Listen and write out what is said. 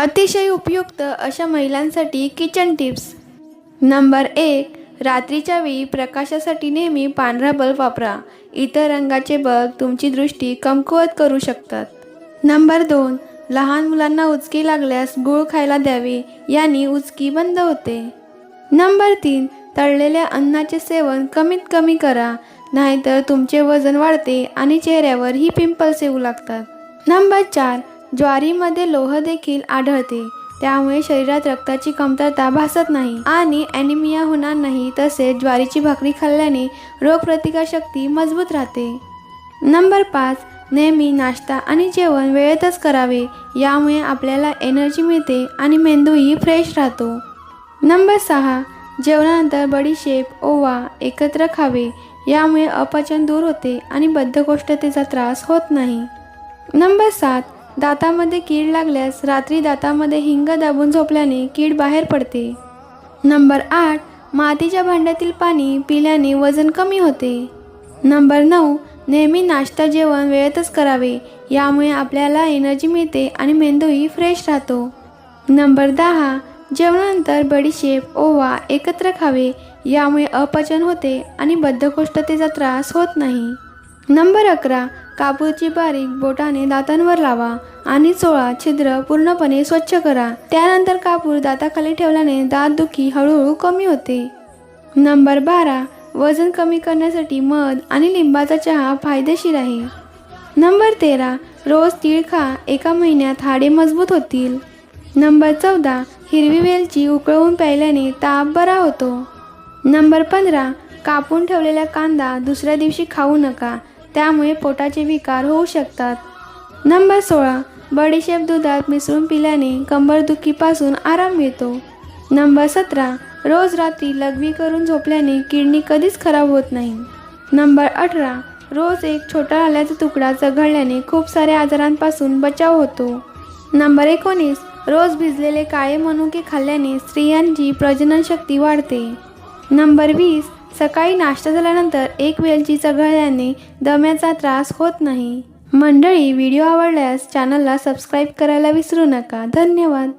अतिशय उपयुक्त अशा महिलांसाठी किचन टिप्स नंबर एक रात्रीच्या वेळी प्रकाशासाठी नेहमी पांढरा बल्ब वापरा. इतर रंगाचे बल्ब तुमची दृष्टी कमकुवत करू शकतात. नंबर दोन लहान मुलांना उचकी लागल्यास गूळ खायला द्यावे याने उचकी बंद होते. नंबर तीन तळलेल्या अन्नाचे सेवन कमीत कमी करा नाहीतर तुमचे वजन वाढते आणि चेहऱ्यावर ही पिंपल्स येऊ लागतात. नंबर चार ज्वारीमध्ये लोह देखील आढळते. त्यामुळे शरीरात रक्ताची कमतरता भासत नाही. आणि ॲनिमिया होणार नाही तसेच ज्वारीची भाकरी खाल्ल्याने रोगप्रतिकारशक्ती मजबूत राहते. नंबर पाच नेहमी नाश्ता आणि जेवण वेळेतच करावे. यामुळे आपल्याला एनर्जी मिळते आणि मेंदूही फ्रेश राहतो. नंबर सहा जेवणानंतर बडीशेप ओवा एकत्र खावे. यामुळे अपचन दूर होते आणि बद्धकोष्ठतेचा त्रास होत नाही. नंबर सात दातामध्ये कीड लागल्यास रात्री दातामध्ये हिंग दाबून झोपल्याने कीड बाहेर पडते. नंबर आठ मातीच्या भांड्यातील पाणी पिल्याने वजन कमी होते. नंबर नऊ नेहमी नाश्ता जेवण वेळेतच करावे यामुळे आपल्याला एनर्जी मिळते आणि मेंदूही फ्रेश राहतो. नंबर दहा जेवणानंतर बडीशेप ओवा एकत्र खावे यामुळे अपचन होते आणि बद्धकोष्ठतेचा त्रास होत नाही. नंबर अकरा कापूरची बारीक बोटाने दातांवर लावा आणि चोळा छिद्र पूर्णपणे स्वच्छ करा. त्यानंतर कापूर दाताखाली ठेवल्याने दात दुखी हळूहळू कमी होते. नंबर बारा. वजन कमी करण्यासाठी मध आणि लिंबाचा चहा फायदेशीर आहे. नंबर तेरा. रोज तीळ खा. एका महिन्यात हाडे मजबूत होतील. नंबर चौदा. हिरवी वेलची उकळवून प्यायल्याने ताप बरा होतो. नंबर पंधरा. कापून ठेवलेला कांदा दुसऱ्या दिवशी खाऊ नका. त्यामुळे पोटाचे विकार होऊ शकतात. नंबर सोळा. बडीशेप दुधात मिसळून पिल्याने कंबरदुखीपासून आराम मिळतो नंबर सतरा. रोज रात्री लघवी करून झोपल्याने किडनी कधीच खराब होत नाही. नंबर अठरा. रोज एक छोटा आल्याचा तुकडा चघळल्याने खूप साऱ्या आजारांपासून बचाव होतो. नंबर एकोणीस. रोज भिजलेले काळे मनुके खाल्ल्याने स्त्रियांची प्रजननशक्ती वाढते. नंबर वीस. सकाळी नाश्ता झाल्यानंतर एक वेलची चघळल्याने दम्याचा त्रास होत नाही. मंडळी व्हिडिओ आवडल्यास चॅनलला सबस्क्राईब करायला विसरू नका. धन्यवाद.